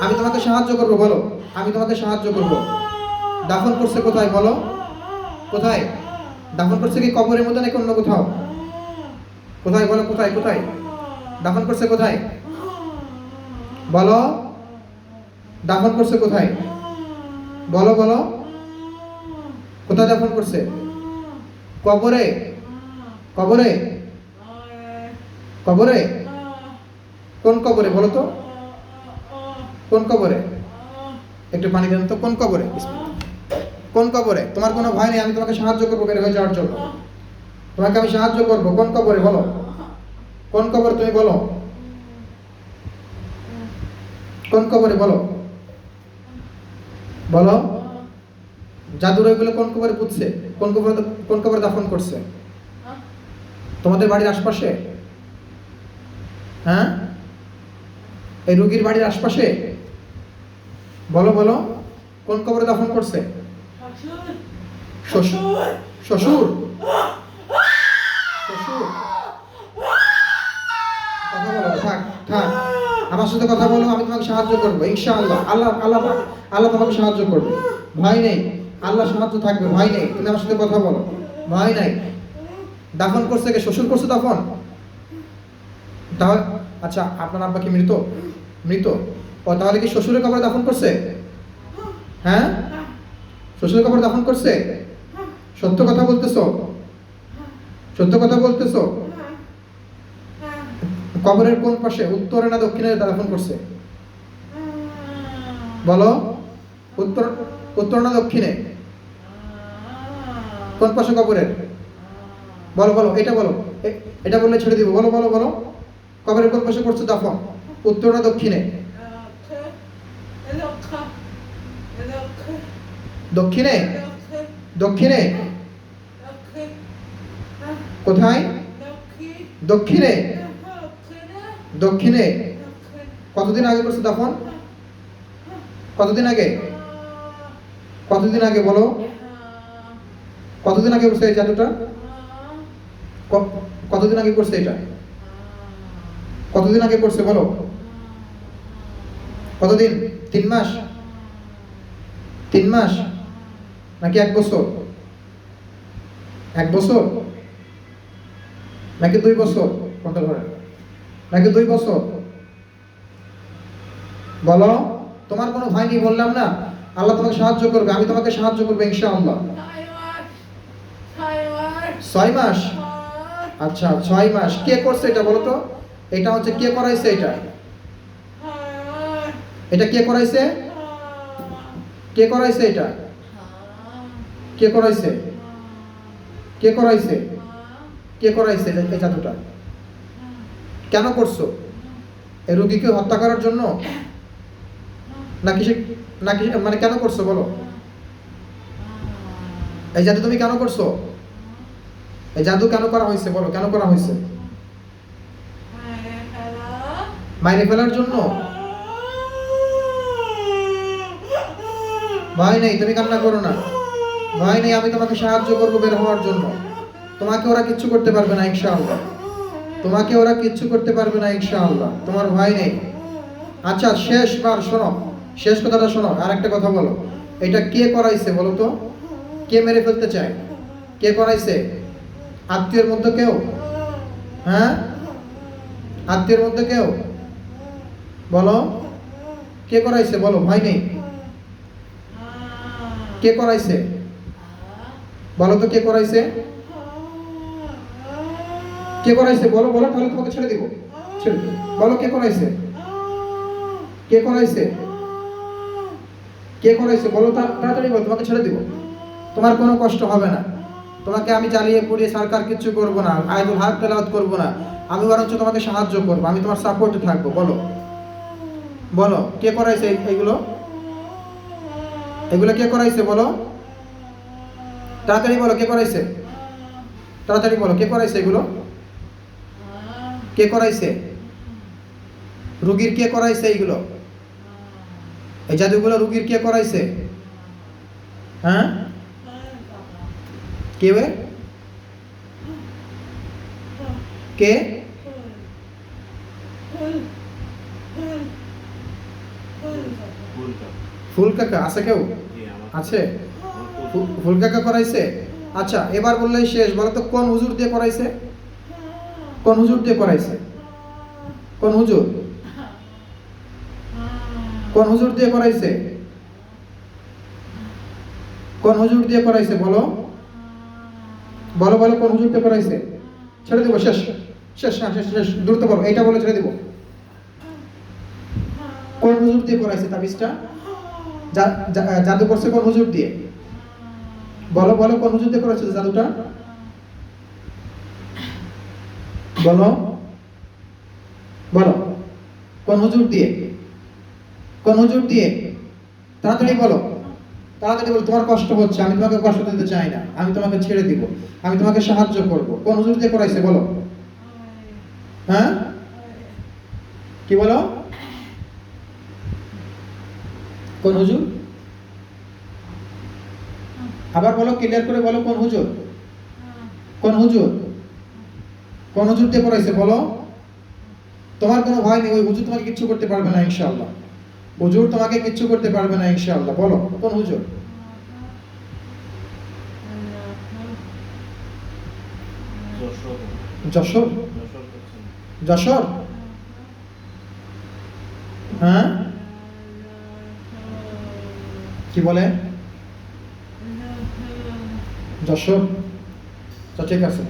আমি তোমাকে সাহায্য করব, বলো। আমি তোমাকে সাহায্য করব। দাফন করছে কোথায়, বলো? কোথায়? দাফন করছে কি কবরের মধ্যে নাকি অন্য কোথাও? কোথায়, বলো? কোথায় কোথায়? দাফন করছে কোথায়? বলো? দাফন করছে কোথায়? বলো বলো। কোথায় দাফন করছে? কবরে? কবরে? কবরে? কোন কবরে, বলো তো? কোন কবরে? একটু পানি দেন তো, কোন কবরে? কোন কবরে? তোমার কোনো ভয় নেই, আমি তোমাকে সাহায্য করব, বের হয়ে যাওয়ার জন্য। তোমাকে আমি সাহায্য করব, কোন কবরে বলো? কোন কবর তুমি বলো? কোন কবরে বলো? বলো। জাদুর ওইগুলো কোন কবরে পুঁতছে? কোন কবরে কোন কবরে দাফন করছে? তোমাদের বাড়ির আশপাশে? হ্যাঁ? এই রুগীর বাড়ির আশপাশে? বলো বলো। কোন কবরে দাফন করছে? শ্বশুর। শ্বশুর। শ্বশুর। কথা বলো থাক থাক। আমার সাথে কথা বলো আমি তোমাকে সাহায্য করব ইনশাআল্লাহ। আল্লাহ আল্লাহ আল্লাহ তোমাকে সাহায্য করবে। ভয় নেই। আল্লাহ সাহায্য থাকবে ভয় নেই। তুমি আমার সাথে কথা বলো। ভয় নাই। দাফন করছে কে? শ্বশুর করছে দাফন? তাহলে আচ্ছা আপনার আব্বা কি মৃত? মৃত? ও তাহলে কি শ্বশুরের কবরে দাফন করছে? হ্যাঁ? শ্বশুরের কবরে দাফন করছে? সত্য কথা বলতেছো? সত্য কথা বলতেছো? কবরের কোন পাশে? উত্তরে না দক্ষিণে দাফন করছে? বলো। উত্তর উত্তর না দক্ষিণে? কোন পাশে কবরের? বলো বলো, এটা বলো। এটা বললে ছেড়ে দিব। বলো বলো বলো। কবরের কোন পাশে করছে দাফন? উত্তর না দক্ষিণে? দক্ষিণে দক্ষিণে। কোথায়? দক্ষিণে। দক্ষিণে। কতদিন আগে করছে দাফন কতদিন আগে? কতদিন আগে বলো? কতদিন আগে করছে এই জাদুটা? কতদিন আগে করছে এটা? কতদিন আগে করছে বলো? কতদিন? তিন মাস? তিন মাস? নাকি এক বছর? এক বছর? নাকি দুই বছর? কোনটা ধরে। নাকি দুই বছর? বলো, তোমার কোনো ভাই নেই বললাম না? আল্লাহ তোমাকে সাহায্য করবে, আমি তোমাকে সাহায্য করব ইনশাআল্লাহ। ছয় মাস? আচ্ছা ছয় মাস। কে করছে এটা বলো তো? এটা হচ্ছে কে করাইছে এটা? এটা কে করাইছে? কে করাইছে এটা? কে করাইছে? কে করাইছে? কে করাইছে এই- জাদুটা? কেন করছ? এই রোগীকে হত্যা করার জন্য? নাকি সে নাকি মানে কেন করছ বলো? এই জাদু তুমি কেন করছ? এই জাদু কেন করা হয়েছে বলো? কেন করা হয়েছে? মাইরে ফেলার জন্য? ভয় নেই, তুমি কান্না করো না। ভয় নেই আমি তোমাকে সাহায্য করব বের হওয়ার জন্য। তোমাকে ওরা কিচ্ছু করতে পারবে না, ইনশাআল্লাহ। তোমাকে ওরা কিচ্ছু করতে পারবে না, ইনশাআল্লাহ। তোমার ভয় নেই। আচ্ছা শেষবার শোনো। শেষ কথাটা শোনো, আর একটা কথা বলো। এটা কে করাইছে বলো তো? কে মেরে ফেলতে চায়? কে করাইছে? আত্মীয়ের মধ্যে কেউ? হ্যাঁ? আত্মীয়ের মধ্যে কেউ? বলো। কে করাইছে? বলো, ভয় নেই। কে করাইছে? বলো তো কে করাইছে? কে করাইছে? বলো বলো, তাহলে তোমাকে ছেড়ে দিব। ছেড়ে বলো, কে করাইছে? কে করাইছে? কে করাইছে? বলো তাড়াতাড়ি বলো, তোমাকে ছেড়ে দিব। তোমার কোনো কষ্ট হবে না। তোমাকে আমি জ্বালিয়ে পুড়িয়ে সরকার কিচ্ছু করব না আয়দুল হাত তেলাওয়াত করব না। আমি বরঞ্চ তোমাকে সাহায্য করব, আমি তোমার সাপোর্টে থাকব। বলো। বলো, কে করাইছে এইগুলো? এগুলো কে করাইছে? বলো। তাড়াতাড়ি বলো কে করাইছে? তাড়াতাড়ি বলো কে করাইছে এগুলো? কে করাইছে? রুগীর কে করাইছে এইগুলো? এই জাদুগুলো রুগীর কে করাইছে? হ্যাঁ? কে? কে? ফুল কাকা আছে কেউ? আছে? ফু- ফুল কাকা করাইছে? আচ্ছা এবার বললেই শেষ। বলো তো কোন হুজুর দিয়ে করাইছে? কোন হুজুর দিয়ে করাইছে? কোন হুজুর? কোন হুজুর দিয়ে করাইছে? কোন হুজুর দিয়ে করাইছে? বলো। বলো বলো কোন হুজুর দিয়ে করাইছে? ছেড়ে দেবো শেষ। শেষ হ্যাঁ, শেষ শেষ। দ্রুত করো এইটা বলে ছেড়ে দেবো। কোন হুজুর দিয়ে করাইছে তাবিজটা? জাদু করছে কোন হুজুর দিয়ে? বলো বলো কোন হুজুর দিয়ে করেছে জাদুটা বলো বলো কোন হুজুর দিয়ে কোন হুজুর দিয়ে, তাড়াতাড়ি বলো তাড়াতাড়ি বলো, তোমার কষ্ট হচ্ছে, আমি তোমাকে কষ্ট দিতে চাই না, আমি তোমাকে ছেড়ে দিব, আমি তোমাকে সাহায্য করব কোন হুজুর দিয়ে করাইছে, বলো। হ্যাঁ? কি বলো? কোন হুজুর আবার বলো ক্লিয়ার করে বলো কোন হুজুর? কোন হুজুর? কোন হুজুর দিয়ে পড়াইছে বলো? তোমার কোনো ভয় নেই, ওই হুজুর তোমাকে কিচ্ছু করতে পারবে না ইনশাআল্লাহ। হুজুর তোমাকে কিচ্ছু করতে পারবে না ইনশাআল্লাহ। বলো, কোন হুজুর? যশোর? যশোর? হ্যাঁ? কি বলে? যশোর তো ঠিক আছে।